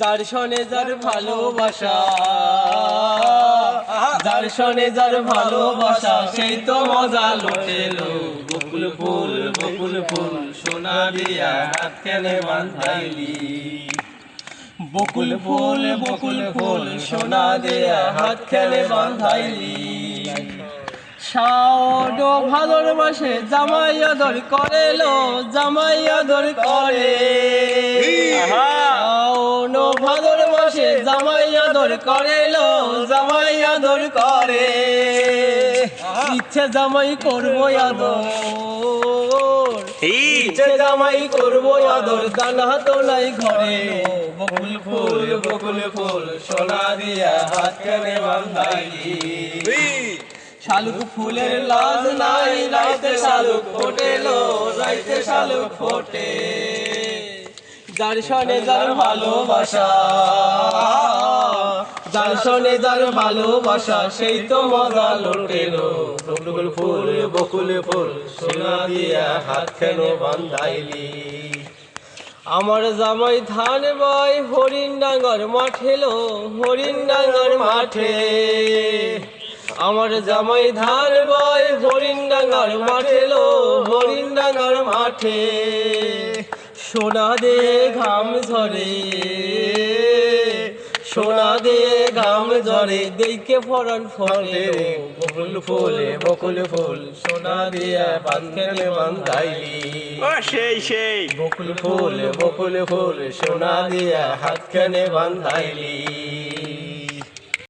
যার শনে যার ভালোবাসা যার শনে যার ভালোবাসা সেই তো মজা লুটেলো বকুল ফুল বকুল ফুল সোনা দিয়া হাত কেনে বান্ধাইলি। বকুল ফুল বকুল ফুল সোনা দিয়া হাত খেলে বান্ধাইলি। শাওন ভাদর মাসে জামাই আদর করেলো জামাই আদর করে। মাসে জামাই আদর করেলো, জামাই আদর করে। ইচ্ছে জামাই করব আদর। ইচ্ছে জামাই করব আদর দানা তো নাই ঘরে। বকুল ফুল বকুল ফুল, সোনা দিয়া হাত কেনে বান্ধাইলি। শালুক ফুলের লাজ নাই, রাইতে শালুক ফোটেলো, রাইতে শালুক ফোটে। যার সনে যার ভালোবাসা যার সনে যার ভালোবাসা সেই তো মজা লোটেলো বকুল ফুল বকুল ফুল সোনা দিয়া হাত কেন বান্ধাইলি। আমার জামাই ধান বয় হরিণ ডাঙ্গর মাঠেলো হরিণ ডাঙ্গর মাঠে। আমার জামাই ধান বয় হরিণ ডাঙ্গর মাঠেলো হরিণ ডাঙ্গর মাঠে। সোনা দে ঘাম ঝরে সোনা দে ঘাম ঝরে দেখে ফরন ফলে বকুল ফুলে বকুল ফুল সোনা দিয়া বান্ধে বান্ধাইলি। ও সেই সেই। বকুল ফুল বকুল ফুল সোনা দিয়া হাত খেলে বান্ধাইলি।